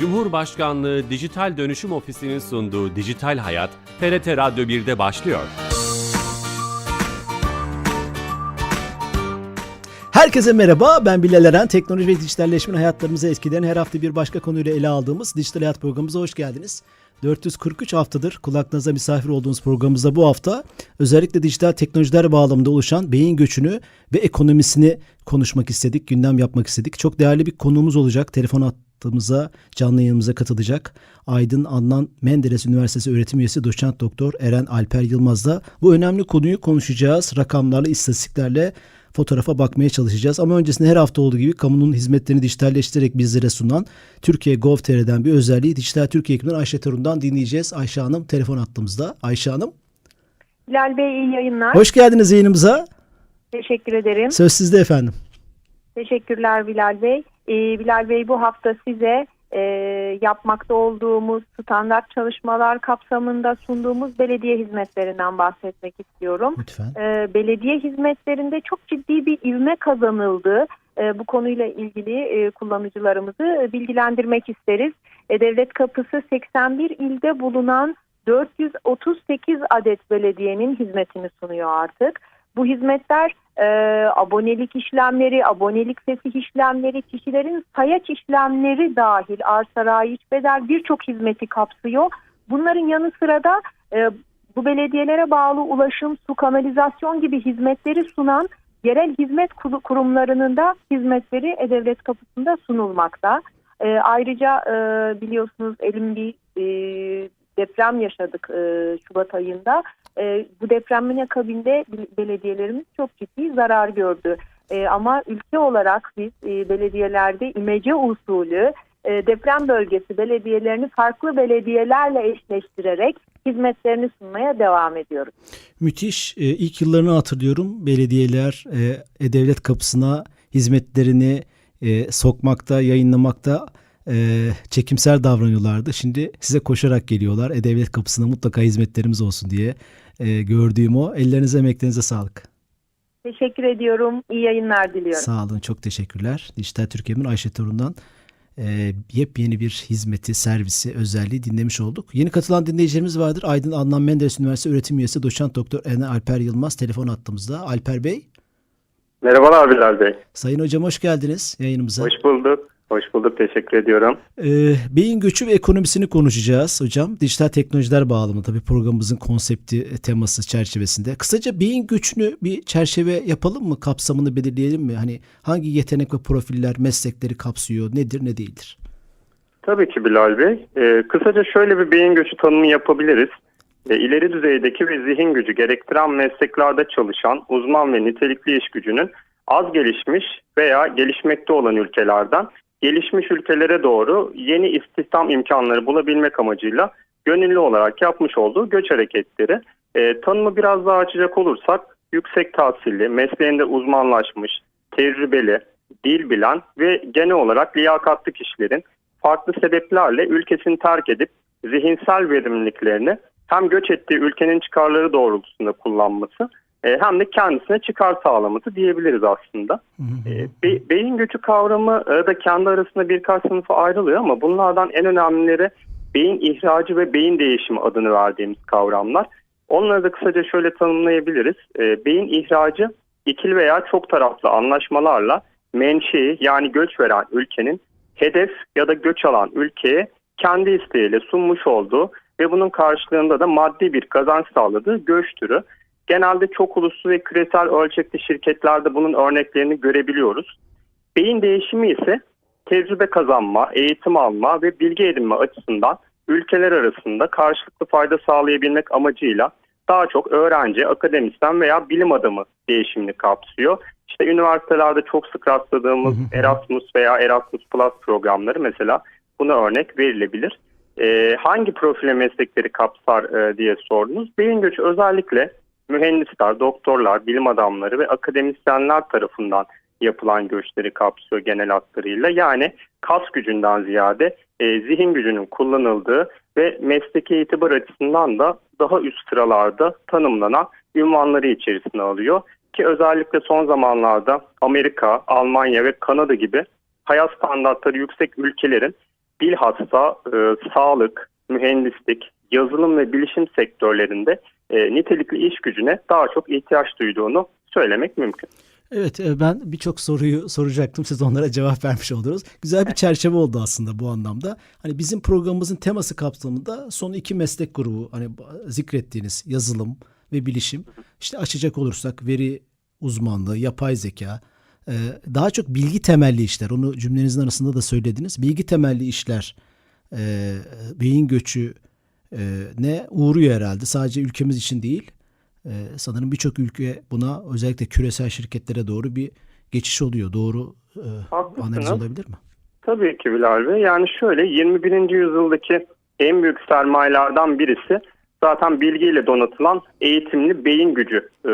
Cumhurbaşkanlığı Dijital Dönüşüm Ofisi'nin sunduğu Dijital Hayat, TRT Radyo 1'de başlıyor. Herkese merhaba, ben Bilal Eren. Teknoloji ve dijitalleşmenin hayatlarımıza etkilerini her hafta bir başka konuyla ele aldığımız Dijital Hayat programımıza hoş geldiniz. 443 haftadır kulaklarınıza misafir olduğunuz programımızda bu hafta özellikle dijital teknolojiler bağlamında oluşan beyin göçünü ve ekonomisini konuşmak istedik, gündem yapmak istedik. Çok değerli bir konuğumuz olacak. Telefon hattımıza, canlı yayınımıza katılacak. Aydın Adnan Menderes Üniversitesi öğretim üyesi doçent doktor Eren Alper Yılmaz'la bu önemli konuyu konuşacağız. Rakamlarla, istatistiklerle fotoğrafa bakmaya çalışacağız. Ama öncesinde her hafta olduğu gibi kamunun hizmetlerini dijitalleştirerek bizlere sunan Türkiye Gov.tr'den bir özelliği Dijital Türkiye ekibinden Ayşe Torun'dan dinleyeceğiz. Ayşe Hanım telefon attığımızda. Ayşe Hanım Bilal Bey iyi yayınlar. hoş geldiniz yayınımıza. Teşekkür ederim. Söz sizde efendim. Teşekkürler Bilal Bey. Ee, Bilal Bey bu hafta size e, yapmakta olduğumuz standart çalışmalar kapsamında sunduğumuz belediye hizmetlerinden bahsetmek istiyorum. Lütfen. Ee, belediye hizmetlerinde çok ciddi bir ivme kazanıldı. Ee, bu konuyla ilgili e, kullanıcılarımızı bilgilendirmek isteriz. E, Devlet Kapısı 81 ilde bulunan 438 adet belediyenin hizmetini sunuyor artık. Bu hizmetler e, abonelik işlemleri, abonelik sesi işlemleri, kişilerin sayaç işlemleri dahil arsa raiç bedel birçok hizmeti kapsıyor. Bunların yanı sıra da e, bu belediyelere bağlı ulaşım, su, kanalizasyon gibi hizmetleri sunan yerel hizmet kuru- kurumlarının da hizmetleri E-Devlet kapısında sunulmakta. E, ayrıca e, biliyorsunuz elim bir e, deprem yaşadık e, Şubat ayında. E, bu depremin akabinde bel- belediyelerimiz çok ciddi zarar gördü. E, ama ülke olarak biz e, belediyelerde imece usulü e, deprem bölgesi belediyelerini farklı belediyelerle eşleştirerek hizmetlerini sunmaya devam ediyoruz. Müthiş. Ee, ilk yıllarını hatırlıyorum. Belediyeler e, E-Devlet kapısına hizmetlerini e, sokmakta, yayınlamakta e, çekimser davranıyorlardı. Şimdi size koşarak geliyorlar. E-Devlet kapısına mutlaka hizmetlerimiz olsun diye e, gördüğüm o. Ellerinize, emeklerinize sağlık. Teşekkür ediyorum. İyi yayınlar diliyorum. Sağ olun, çok teşekkürler. Dijital Türkiye'nin Ayşe Torun'dan e, yepyeni bir hizmeti, servisi, özelliği dinlemiş olduk. Yeni katılan dinleyicilerimiz vardır. Aydın Adnan Menderes Üniversitesi öğretim üyesi doçent doktor Eren Alper Yılmaz telefon attığımızda. Alper Bey, Merhabalar Bilal Bey. Sayın Hocam hoş geldiniz yayınımıza. Hoş bulduk. Hoş bulduk. Teşekkür ediyorum. Ee, beyin göçü ve ekonomisini konuşacağız hocam. Dijital teknolojiler bağlamında tabii programımızın konsepti, e, teması çerçevesinde. Kısaca beyin göçünü bir çerçeve yapalım mı? Kapsamını belirleyelim mi? Hani hangi yetenek ve profiller meslekleri kapsıyor? Nedir, ne değildir? Tabii ki Bilal Bey. Ee, kısaca şöyle bir beyin göçü tanımı yapabiliriz. Ee, ileri düzeydeki ve zihin gücü gerektiren mesleklerde çalışan uzman ve nitelikli iş gücünün az gelişmiş veya gelişmekte olan ülkelerden gelişmiş ülkelere doğru yeni istihdam imkanları bulabilmek amacıyla gönüllü olarak yapmış olduğu göç hareketleri. Ee, tanımı biraz daha açacak olursak yüksek tahsilli, mesleğinde uzmanlaşmış, tecrübeli, dil bilen ve genel olarak liyakatlı kişilerin farklı sebeplerle ülkesini terk edip zihinsel verimliliklerini hem göç ettiği ülkenin çıkarları doğrultusunda kullanması e, hem de kendisine çıkar sağlaması diyebiliriz aslında. E, be- beyin göçü kavramı e, da kendi arasında birkaç sınıfa ayrılıyor ama bunlardan en önemlileri beyin ihracı ve beyin değişimi adını verdiğimiz kavramlar. Onları da kısaca şöyle tanımlayabiliriz. E, beyin ihracı ikili veya çok taraflı anlaşmalarla menşei yani göç veren ülkenin hedef ya da göç alan ülkeye kendi isteğiyle sunmuş olduğu ve bunun karşılığında da maddi bir kazanç sağladığı göç türü. Genelde çok uluslu ve küresel ölçekli şirketlerde bunun örneklerini görebiliyoruz. Beyin değişimi ise tecrübe kazanma, eğitim alma ve bilgi edinme açısından ülkeler arasında karşılıklı fayda sağlayabilmek amacıyla daha çok öğrenci, akademisyen veya bilim adamı değişimini kapsıyor. İşte üniversitelerde çok sık rastladığımız Erasmus veya Erasmus Plus programları mesela buna örnek verilebilir. Ee, hangi profile meslekleri kapsar e, diye sordunuz. Beyin göçü özellikle mühendisler, doktorlar, bilim adamları ve akademisyenler tarafından yapılan göçleri kapsıyor genel hatlarıyla. Yani kas gücünden ziyade e, zihin gücünün kullanıldığı ve mesleki itibar açısından da daha üst sıralarda tanımlanan ünvanları içerisine alıyor. Ki özellikle son zamanlarda Amerika, Almanya ve Kanada gibi hayat standartları yüksek ülkelerin bilhassa e, sağlık, mühendislik, yazılım ve bilişim sektörlerinde e, nitelikli iş gücüne daha çok ihtiyaç duyduğunu söylemek mümkün. Evet e, ben birçok soruyu soracaktım. Siz onlara cevap vermiş oldunuz. Güzel bir çerçeve oldu aslında bu anlamda. Hani bizim programımızın teması kapsamında son iki meslek grubu hani zikrettiğiniz yazılım ve bilişim. İşte açacak olursak veri uzmanlığı, yapay zeka, e, daha çok bilgi temelli işler. Onu cümlenizin arasında da söylediniz. Bilgi temelli işler, beyin göçü ne uğruyor herhalde. Sadece ülkemiz için değil. Ee, sanırım birçok ülke buna özellikle küresel şirketlere doğru bir geçiş oluyor. Doğru e, Haklısınız. analiz olabilir mi? Tabii ki Bilal Bey. Yani şöyle 21. yüzyıldaki en büyük sermayelerden birisi zaten bilgiyle donatılan eğitimli beyin gücü e,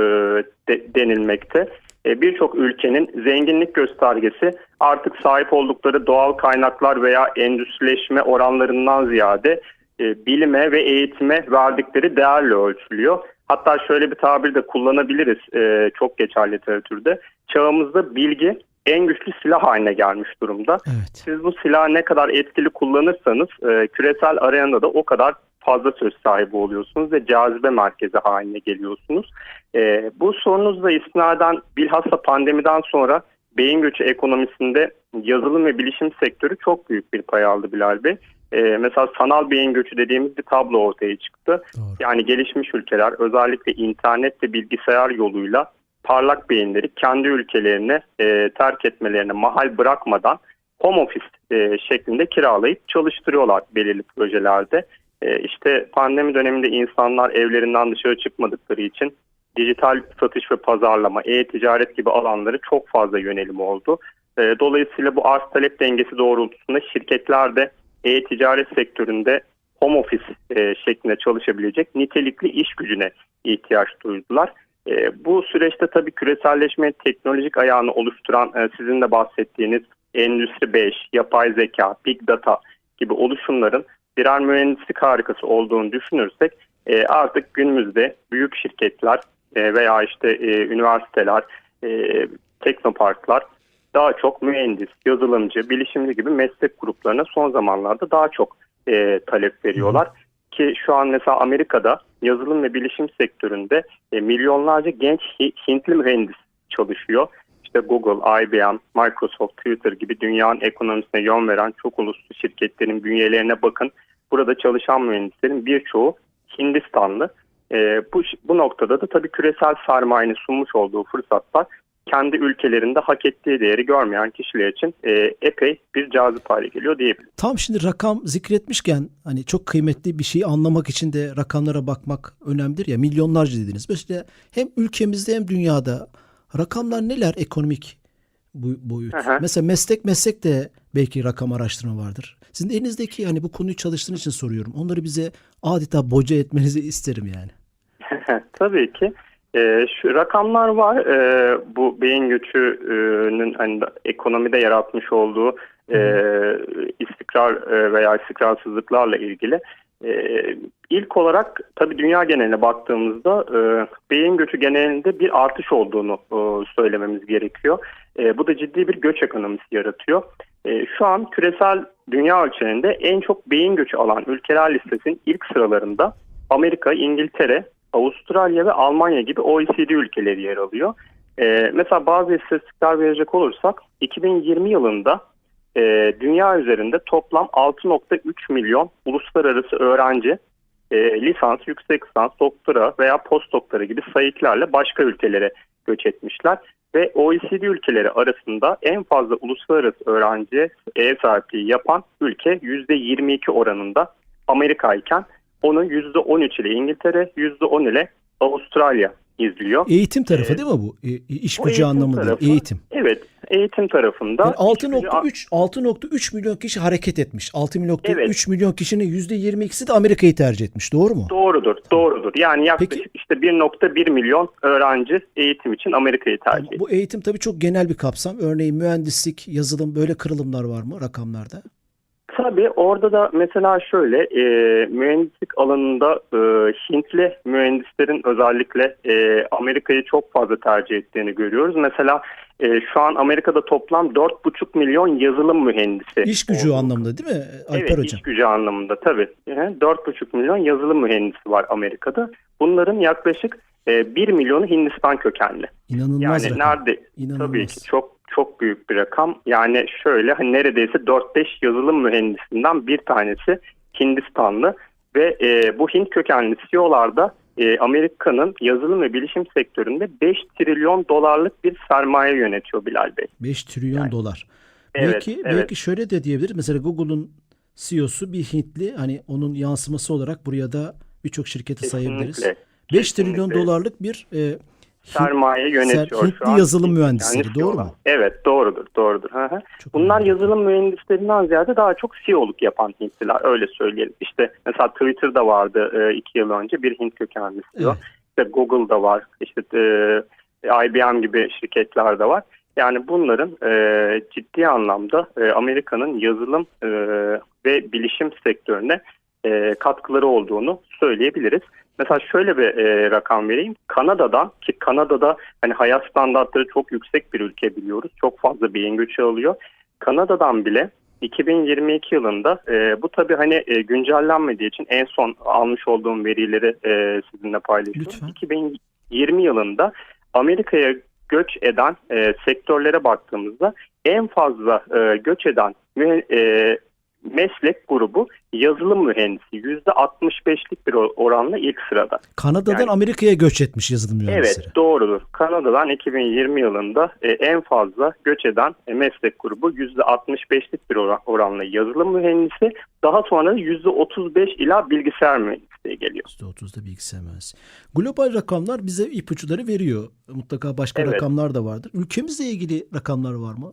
de, denilmekte. E, Birçok ülkenin zenginlik göstergesi artık sahip oldukları doğal kaynaklar veya endüstrileşme oranlarından ziyade e, bilime ve eğitime verdikleri değerle ölçülüyor. Hatta şöyle bir tabir de kullanabiliriz e, çok geçerli literatürde. Çağımızda bilgi en güçlü silah haline gelmiş durumda. Evet. Siz bu silahı ne kadar etkili kullanırsanız e, küresel arenada da o kadar fazla söz sahibi oluyorsunuz ve cazibe merkezi haline geliyorsunuz. E, bu sorunuzla istinaden bilhassa pandemiden sonra beyin göçü ekonomisinde yazılım ve bilişim sektörü çok büyük bir pay aldı Bilal Bey. E, mesela sanal beyin göçü dediğimiz bir tablo ortaya çıktı. Doğru. Yani gelişmiş ülkeler özellikle internet ve bilgisayar yoluyla parlak beyinleri kendi ülkelerine e, terk etmelerine mahal bırakmadan home office e, şeklinde kiralayıp çalıştırıyorlar belirli projelerde. E, işte pandemi döneminde insanlar evlerinden dışarı çıkmadıkları için dijital satış ve pazarlama, e-ticaret gibi alanları çok fazla yönelim oldu. E, dolayısıyla bu arz talep dengesi doğrultusunda şirketler de e-ticaret sektöründe home office e, şeklinde çalışabilecek nitelikli iş gücüne ihtiyaç duydular. E, bu süreçte tabii küreselleşme teknolojik ayağını oluşturan e, sizin de bahsettiğiniz Endüstri 5, yapay zeka, big data gibi oluşumların birer mühendislik harikası olduğunu düşünürsek artık günümüzde büyük şirketler veya işte üniversiteler, teknoparklar daha çok mühendis, yazılımcı, bilişimci gibi meslek gruplarına son zamanlarda daha çok e, talep veriyorlar. Ki şu an mesela Amerika'da yazılım ve bilişim sektöründe e, milyonlarca genç Hi- Hintli mühendis çalışıyor. İşte Google, IBM, Microsoft, Twitter gibi dünyanın ekonomisine yön veren çok uluslu şirketlerin bünyelerine bakın. Burada çalışan mühendislerin birçoğu Hindistanlı. E, bu, bu noktada da tabii küresel sermayenin sunmuş olduğu fırsatlar kendi ülkelerinde hak ettiği değeri görmeyen kişiler için e, epey bir cazip hale geliyor diyebilirim. Tam şimdi rakam zikretmişken hani çok kıymetli bir şeyi anlamak için de rakamlara bakmak önemlidir ya milyonlarca dediniz. Mesela hem ülkemizde hem dünyada rakamlar neler ekonomik bu- boyut. Hı. Mesela meslek meslek de belki rakam araştırma vardır. Sizin elinizdeki hani bu konuyu çalıştığınız için soruyorum. Onları bize adeta boca etmenizi isterim yani. Tabii ki. Ee, şu rakamlar var. Ee, bu beyin göçünün hani ekonomide yaratmış olduğu e, istikrar e, veya istikrarsızlıklarla ilgili. Ee, ilk olarak tabii dünya geneline baktığımızda e, beyin göçü genelinde bir artış olduğunu e, söylememiz gerekiyor. E, bu da ciddi bir göç ekonomisi yaratıyor. E, şu an küresel dünya ölçeğinde en çok beyin göçü alan ülkeler listesinin ilk sıralarında Amerika, İngiltere, Avustralya ve Almanya gibi OECD ülkeleri yer alıyor. Ee, mesela bazı istatistikler verecek olursak 2020 yılında e, dünya üzerinde toplam 6.3 milyon uluslararası öğrenci e, lisans, yüksek lisans, doktora veya postdoktora gibi sayıklarla başka ülkelere göç etmişler. Ve OECD ülkeleri arasında en fazla uluslararası öğrenciye ev sahipliği yapan ülke %22 oranında Amerika iken onun %13 ile İngiltere, %10 ile Avustralya izliyor. Eğitim tarafı Evet. değil mi bu? E, iş gücü anlamında tarafı. Eğitim. Evet, eğitim tarafında. Yani iş gücü- 6.3 6.3 milyon kişi hareket etmiş. 6.3 Evet. milyon kişinin %22'si de Amerika'yı tercih etmiş. Doğru mu? Doğrudur, doğrudur. Yani yaklaşık Peki- işte 1.1 milyon öğrenci eğitim için Amerika'yı tercih ediyor. bu eğitim tabii çok genel bir kapsam. Örneğin mühendislik, yazılım böyle kırılımlar var mı rakamlarda? Tabii orada da mesela şöyle e, mühendislik alanında e, Hintli mühendislerin özellikle e, Amerika'yı çok fazla tercih ettiğini görüyoruz. Mesela e, şu an Amerika'da toplam 4,5 milyon yazılım mühendisi. İş gücü olduğu anlamında değil mi Alper evet, Hocam? iş gücü anlamında tabii. Yani 4,5 milyon yazılım mühendisi var Amerika'da. Bunların yaklaşık e, 1 milyonu Hindistan kökenli. İnanılmaz Yani rakam. nerede İnanılmaz. tabii ki çok çok büyük bir rakam. Yani şöyle hani neredeyse 4-5 yazılım mühendisinden bir tanesi Hindistanlı ve e, bu Hint kökenli CEO'lar da e, Amerika'nın yazılım ve bilişim sektöründe 5 trilyon dolarlık bir sermaye yönetiyor Bilal Bey. 5 trilyon Yani- dolar. Evet, belki evet. belki şöyle de diyebiliriz. Mesela Google'un CEO'su bir Hintli. Hani onun yansıması olarak buraya da birçok şirketi sayabiliriz. Kesinlikle. 5 trilyon kesinlikle. dolarlık bir e, sermaye yönetiyor Hintli şu an. yazılım mühendisleri, kökenli doğru CEO'lar. mu? Evet doğrudur doğrudur. Hı Bunlar önemli. yazılım mühendislerinden ziyade daha çok CEO'luk yapan Hintliler öyle söyleyelim. İşte mesela Twitter'da vardı e, iki yıl önce bir Hint kökenli CEO. Evet. İşte Google'da var, işte e, IBM gibi şirketler de var. Yani bunların e, ciddi anlamda e, Amerika'nın yazılım e, ve bilişim sektörüne e, katkıları olduğunu söyleyebiliriz. Mesela şöyle bir e, rakam vereyim. Kanada'dan ki Kanada'da hani hayat standartları çok yüksek bir ülke biliyoruz. Çok fazla beyin göçü alıyor. Kanada'dan bile 2022 yılında e, bu tabii hani e, güncellenmediği için en son almış olduğum verileri e, sizinle paylaşıyorum. Lütfen. 2020 yılında Amerika'ya göç eden e, sektörlere baktığımızda en fazla e, göç eden e, meslek grubu yazılım mühendisi %65'lik bir oranla ilk sırada. Kanada'dan Yani- Amerika'ya göç etmiş yazılım mühendisleri. Evet doğrudur. Kanada'dan 2020 yılında e, en fazla göç eden e, meslek grubu %65'lik bir oran- oranla yazılım mühendisi. Daha sonra da %35 ila bilgisayar mühendisliği geliyor. %30'da bilgisayar mühendisi. Global rakamlar bize ipuçları veriyor. Mutlaka başka Evet. rakamlar da vardır. Ülkemizle ilgili rakamlar var mı?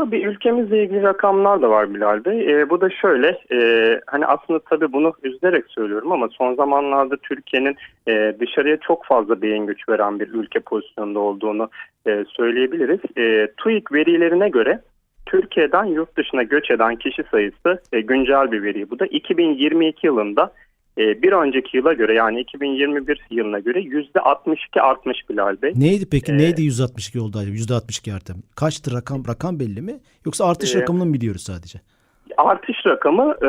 Tabii ülkemizle ilgili rakamlar da var Bilal Bey. E, bu da şöyle, e, hani aslında tabii bunu üzülerek söylüyorum ama son zamanlarda Türkiye'nin e, dışarıya çok fazla beyin güç veren bir ülke pozisyonunda olduğunu e, söyleyebiliriz. E, TÜİK verilerine göre Türkiye'den yurt dışına göç eden kişi sayısı e, güncel bir veri. Bu da 2022 yılında e, bir önceki yıla göre yani 2021 yılına göre %62 artmış Bilal Bey. Neydi peki? Ee, Neydi 162 oldu? %62 arttı. Kaçtı rakam? Rakam belli mi? Yoksa artış Ee, rakamını mı biliyoruz sadece? Artış rakamı e,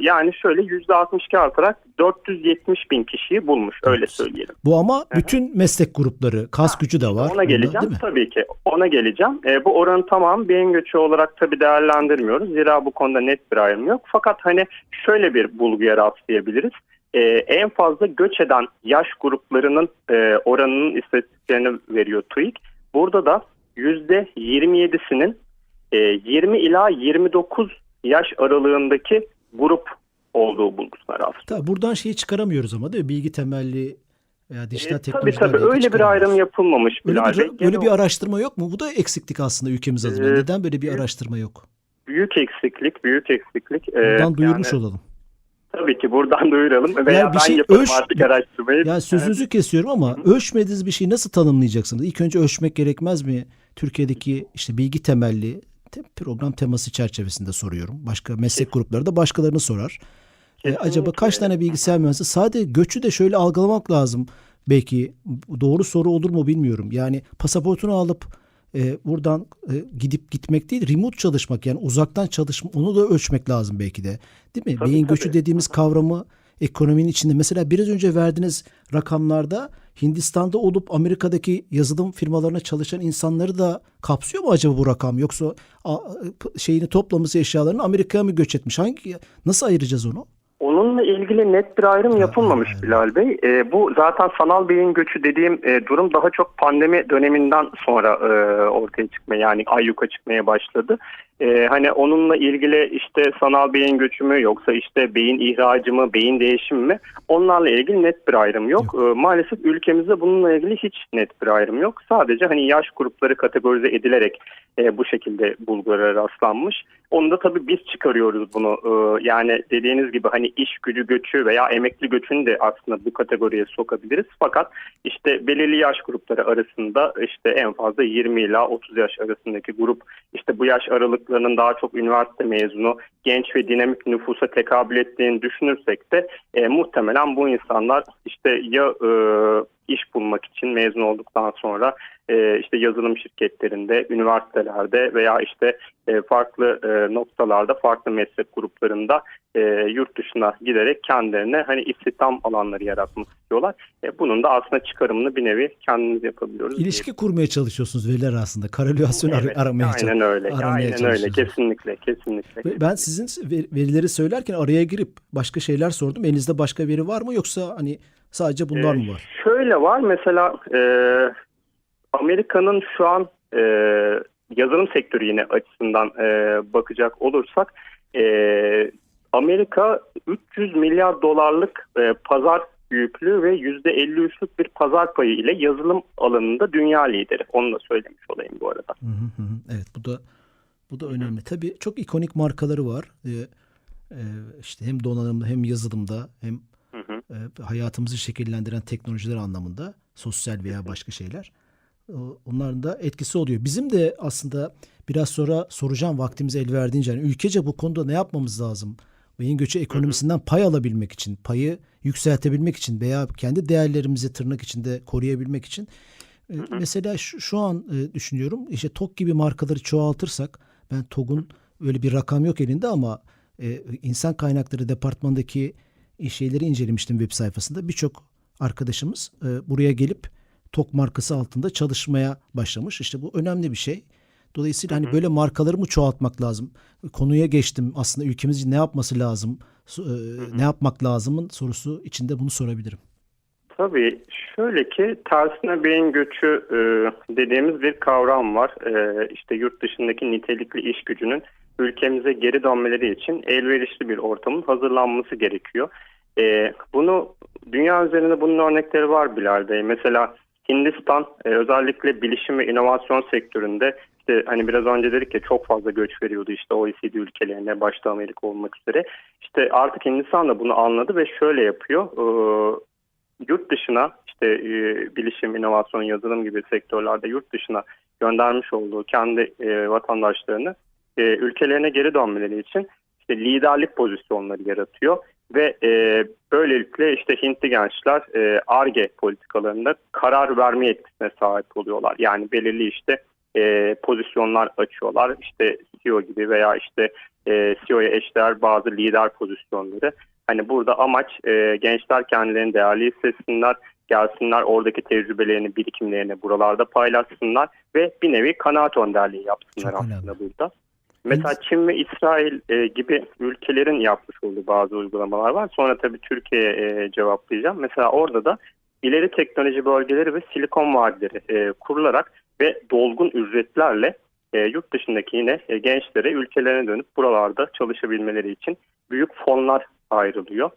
yani şöyle %62 artarak 470 bin kişiyi bulmuş öyle söyleyelim. Bu ama bütün meslek grupları, kas gücü de var. Ona geleceğim mi? tabii ki ona geleceğim. E, bu oranın tamamı beyin göçü olarak tabii değerlendirmiyoruz. Zira bu konuda net bir ayrım yok. Fakat hani şöyle bir bulguya rastlayabiliriz. E, en fazla göç eden yaş gruplarının e, oranının istatistiklerini veriyor TÜİK. Burada da %27'sinin e, 20 ila 29 yaş aralığındaki grup olduğu bulgusuna rastlıyor. Tabii buradan şeyi çıkaramıyoruz ama değil mi? Bilgi temelli veya dijital E, tabii teknolojilerle tabii ilgili öyle bir ayrım yapılmamış Öyle bir, Genel bir araştırma yok mu? Bu da eksiklik aslında ülkemiz adına. Ee, Neden böyle bir büyük- araştırma yok? büyük eksiklik, büyük eksiklik. Ee, Buradan duyurmuş yani olalım. Tabii ki buradan duyuralım veya Yani bir şey ölç- artık araştırmayı. Yani sözünüzü kesiyorum ama ölçmediğiniz bir şeyi nasıl tanımlayacaksınız? İlk önce ölçmek gerekmez mi? Türkiye'deki işte bilgi temelli te- program teması çerçevesinde soruyorum. Başka meslek grupları da başkalarını sorar. Ee, acaba kaç tane bilgisayar mühendisi? Sadece göçü de şöyle algılamak lazım. Belki doğru soru olur mu bilmiyorum. Yani pasaportunu alıp e, buradan e, gidip gitmek değil, remote çalışmak yani uzaktan çalışma onu da ölçmek lazım belki de. Değil mi? Tabii, Beyin göçü tabii. dediğimiz kavramı ekonominin içinde mesela biraz önce verdiğiniz rakamlarda Hindistan'da olup Amerika'daki yazılım firmalarına çalışan insanları da kapsıyor mu acaba bu rakam yoksa şeyini toplaması eşyalarını Amerika'ya mı göç etmiş? Hangi nasıl ayıracağız onu? Onunla ilgili net bir ayrım yapılmamış. Bilal Bey. Ee, bu zaten sanal beyin göçü dediğim e, durum daha çok pandemi döneminden sonra e, ortaya çıkmaya yani ayyuka çıkmaya başladı. E, hani onunla ilgili işte sanal beyin göçü mü yoksa işte beyin ihracı mı, beyin değişimi mi onlarla ilgili net bir ayrım yok. E, maalesef ülkemizde bununla ilgili hiç net bir ayrım yok. Sadece hani yaş grupları kategorize edilerek e, bu şekilde bulgulara rastlanmış. Onu da tabii biz çıkarıyoruz bunu. E, yani dediğiniz gibi hani iş gücü göçü veya emekli göçünü de aslında bu kategoriye sokabiliriz. Fakat işte belirli yaş grupları arasında işte en fazla 20 ila 30 yaş arasındaki grup işte bu yaş aralık ağırlıklarının daha çok üniversite mezunu, genç ve dinamik nüfusa tekabül ettiğini düşünürsek de e, muhtemelen bu insanlar işte ya e, iş bulmak için mezun olduktan sonra e, işte yazılım şirketlerinde, üniversitelerde veya işte e, farklı e, noktalarda, farklı meslek gruplarında e, yurt dışına giderek kendilerine hani istihdam alanları yaratmak istiyorlar. E, bunun da aslında çıkarımını bir nevi kendimiz yapabiliyoruz. İlişki kurmaya çalışıyorsunuz veriler aslında. Korelasyon ar- Evet, aramaya Aynen öyle. Aynen öyle. Kesinlikle, kesinlikle. Ben sizin ver- verileri söylerken araya girip başka şeyler sordum. Elinizde başka veri var mı yoksa hani sadece bunlar Ee, mı var? Şöyle var mesela e, Amerika'nın şu an e, yazılım sektörü yine açısından e, bakacak olursak e, Amerika 300 milyar dolarlık e, pazar büyüklüğü ve %53'lük bir pazar payı ile yazılım alanında dünya lideri. Onu da söylemiş olayım bu arada. Hı hı hı. Evet bu da bu da önemli. Tabii çok ikonik markaları var. Ee, e, işte hem donanımda hem yazılımda hem hayatımızı şekillendiren teknolojiler anlamında sosyal veya başka şeyler. Onların da etkisi oluyor. Bizim de aslında biraz sonra soracağım vaktimiz el verdiğince yani ülkece bu konuda ne yapmamız lazım? Beyin göçü ekonomisinden pay alabilmek için, payı yükseltebilmek için veya kendi değerlerimizi tırnak içinde koruyabilmek için e, Mesela şu, şu an e, düşünüyorum işte TOG gibi markaları çoğaltırsak ben TOG'un öyle bir rakam yok elinde ama e, insan kaynakları departmandaki e, şeyleri incelemiştim web sayfasında. Birçok arkadaşımız e, buraya gelip TOG markası altında çalışmaya başlamış. İşte bu önemli bir şey. Dolayısıyla hani böyle markaları mı çoğaltmak lazım? Konuya geçtim. Aslında ülkemiz ne yapması lazım? E, Ne yapmak lazımın sorusu içinde bunu sorabilirim. Tabii şöyle ki tersine beyin göçü e, dediğimiz bir kavram var. E, işte yurt dışındaki nitelikli iş gücünün ülkemize geri dönmeleri için elverişli bir ortamın hazırlanması gerekiyor. E, bunu dünya üzerinde bunun örnekleri var Bilal. Mesela Hindistan e, özellikle bilişim ve inovasyon sektöründe işte hani biraz önce dedik ya çok fazla göç veriyordu işte OECD ülkelerine başta Amerika olmak üzere. İşte artık Hindistan da bunu anladı ve şöyle yapıyor. E, yurt dışına işte e, bilişim, inovasyon, yazılım gibi sektörlerde yurt dışına göndermiş olduğu kendi e, vatandaşlarını e, ülkelerine geri dönmeleri için işte liderlik pozisyonları yaratıyor ve e, böylelikle işte Hintli gençler e, ARGE politikalarında karar verme yetkisine sahip oluyorlar. Yani belirli işte e, pozisyonlar açıyorlar. İşte CEO gibi veya işte e, CEO'ya eşdeğer bazı lider pozisyonları. Hani burada amaç e, gençler kendilerini değerli hissetsinler, gelsinler oradaki tecrübelerini, birikimlerini buralarda paylaşsınlar ve bir nevi kanaat önderliği yapsınlar Çok aslında önemli. burada. Mesela Çin ve İsrail e, gibi ülkelerin yapmış olduğu bazı uygulamalar var. Sonra tabii Türkiye'ye e, cevaplayacağım. Mesela orada da ileri teknoloji bölgeleri ve silikon vadileri e, kurularak ve dolgun ücretlerle e, yurt dışındaki yine e, gençlere ülkelerine dönüp buralarda çalışabilmeleri için büyük fonlar ayrılıyor.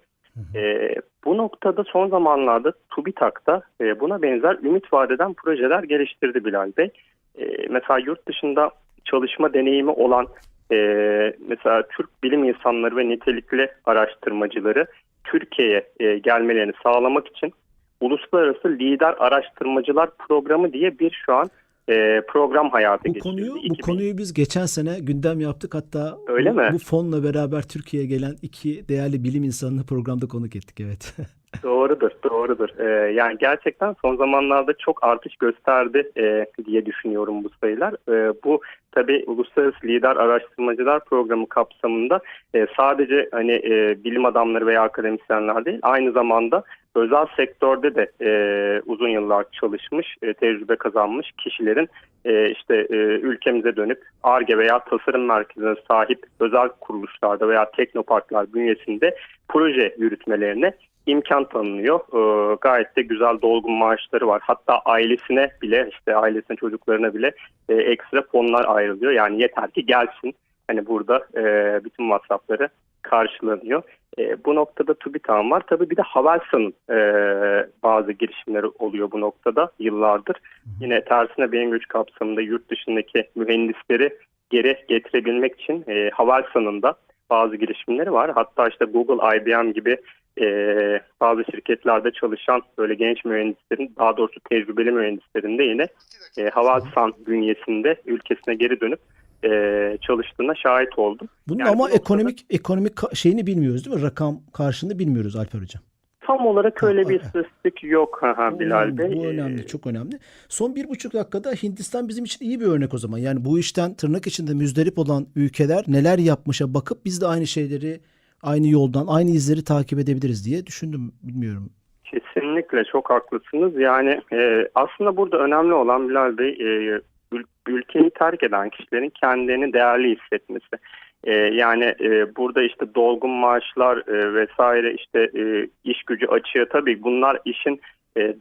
E, bu noktada son zamanlarda TÜBİTAK'ta e, buna benzer ümit vadeden projeler geliştirdi Bilal Bey. E, mesela yurt dışında çalışma deneyimi olan e, mesela Türk bilim insanları ve nitelikli araştırmacıları Türkiye'ye e, gelmelerini sağlamak için Uluslararası Lider Araştırmacılar Programı diye bir şu an e, program hayata Bu geçirildi. konuyu bu 2000 konuyu biz geçen sene gündem yaptık. Hatta Öyle bu, mi? bu fonla beraber Türkiye'ye gelen iki değerli bilim insanını programda konuk ettik. Evet. Doğrudur, doğrudur. Ee, yani gerçekten son zamanlarda çok artış gösterdi e, diye düşünüyorum bu sayılar. E, bu tabii Uluslararası Lider Araştırmacılar Programı kapsamında e, sadece hani e, bilim adamları veya akademisyenler değil, aynı zamanda özel sektörde de e, uzun yıllar çalışmış, e, tecrübe kazanmış kişilerin e, işte e, ülkemize dönüp ARGE veya tasarım merkezine sahip özel kuruluşlarda veya teknoparklar bünyesinde proje yürütmelerine imkan tanınıyor. Ee, gayet de güzel dolgun maaşları var. Hatta ailesine bile işte ailesine çocuklarına bile e, ekstra fonlar ayrılıyor. Yani yeter ki gelsin. Hani burada e, bütün masrafları karşılanıyor. E, bu noktada TÜBİTAK'ın var. Tabii bir de Havelsan'ın e, bazı girişimleri oluyor bu noktada yıllardır. Yine tersine beyin güç kapsamında yurt dışındaki mühendisleri geri getirebilmek için e, Havelsan'ın da bazı girişimleri var. Hatta işte Google, IBM gibi e, bazı şirketlerde çalışan böyle genç mühendislerin daha doğrusu tecrübeli mühendislerin de yine e, Havelsan bünyesinde ülkesine geri dönüp e, çalıştığına şahit oldum. Bunun Yani ama bu noktada- ekonomik ekonomik ka- şeyini bilmiyoruz değil mi? Rakam karşılığını bilmiyoruz Alper Hocam. Tam olarak öyle bir istatistik yok ha, Bilal önemli, Bey. Bu önemli, çok önemli. Son bir buçuk dakikada Hindistan bizim için iyi bir örnek o zaman. Yani bu işten tırnak içinde müzdarip olan ülkeler neler yapmışa bakıp biz de aynı şeyleri, aynı yoldan, aynı izleri takip edebiliriz diye düşündüm. Bilmiyorum. Kesinlikle çok haklısınız. Yani e, aslında burada önemli olan Bilal Bey e, ül- ülkeyi terk eden kişilerin kendilerini değerli hissetmesi. E, yani e, burada işte dolgun maaşlar e, vesaire işte e, iş gücü açığı tabii bunlar işin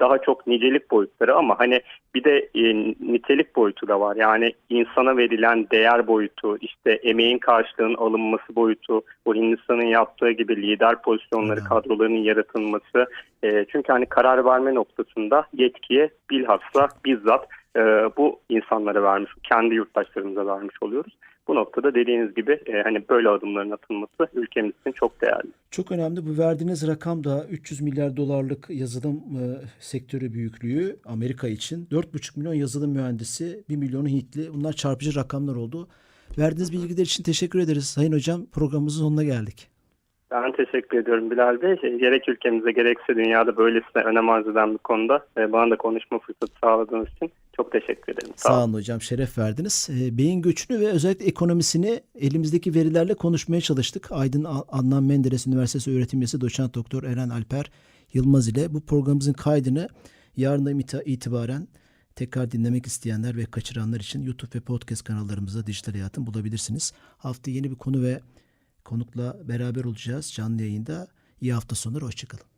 daha çok nicelik boyutları ama hani bir de e, nitelik boyutu da var. Yani insana verilen değer boyutu, işte emeğin karşılığının alınması boyutu, bu Hindistan'ın yaptığı gibi lider pozisyonları, Hı. kadrolarının yaratılması. E, çünkü hani karar verme noktasında yetkiye bilhassa bizzat e, bu insanlara vermiş, kendi yurttaşlarımıza vermiş oluyoruz. Bu noktada dediğiniz gibi e, hani böyle adımların atılması ülkemiz için çok değerli. Çok önemli. Bu verdiğiniz rakam da 300 milyar dolarlık yazılım e, sektörü büyüklüğü Amerika için. 4,5 milyon yazılım mühendisi, 1 milyonu Hintli. Bunlar çarpıcı rakamlar oldu. Verdiğiniz bilgiler için teşekkür ederiz. Sayın Hocam programımızın sonuna geldik. Ben teşekkür ediyorum Bilal Bey. E, Gerek ülkemize gerekse dünyada böylesine önem arz eden bir konuda e, bana da konuşma fırsatı sağladığınız için çok teşekkür ederim. Sağ olun hocam. Şeref verdiniz. E, beyin göçünü ve özellikle ekonomisini elimizdeki verilerle konuşmaya çalıştık. Aydın Adnan Menderes Üniversitesi öğretim üyesi doçent doktor Eren Alper Yılmaz ile bu programımızın kaydını yarından itibaren tekrar dinlemek isteyenler ve kaçıranlar için YouTube ve podcast kanallarımızda Dijital Hayatın bulabilirsiniz. Hafta yeni bir konu ve konukla beraber olacağız canlı yayında. İyi hafta sonları. Hoşçakalın.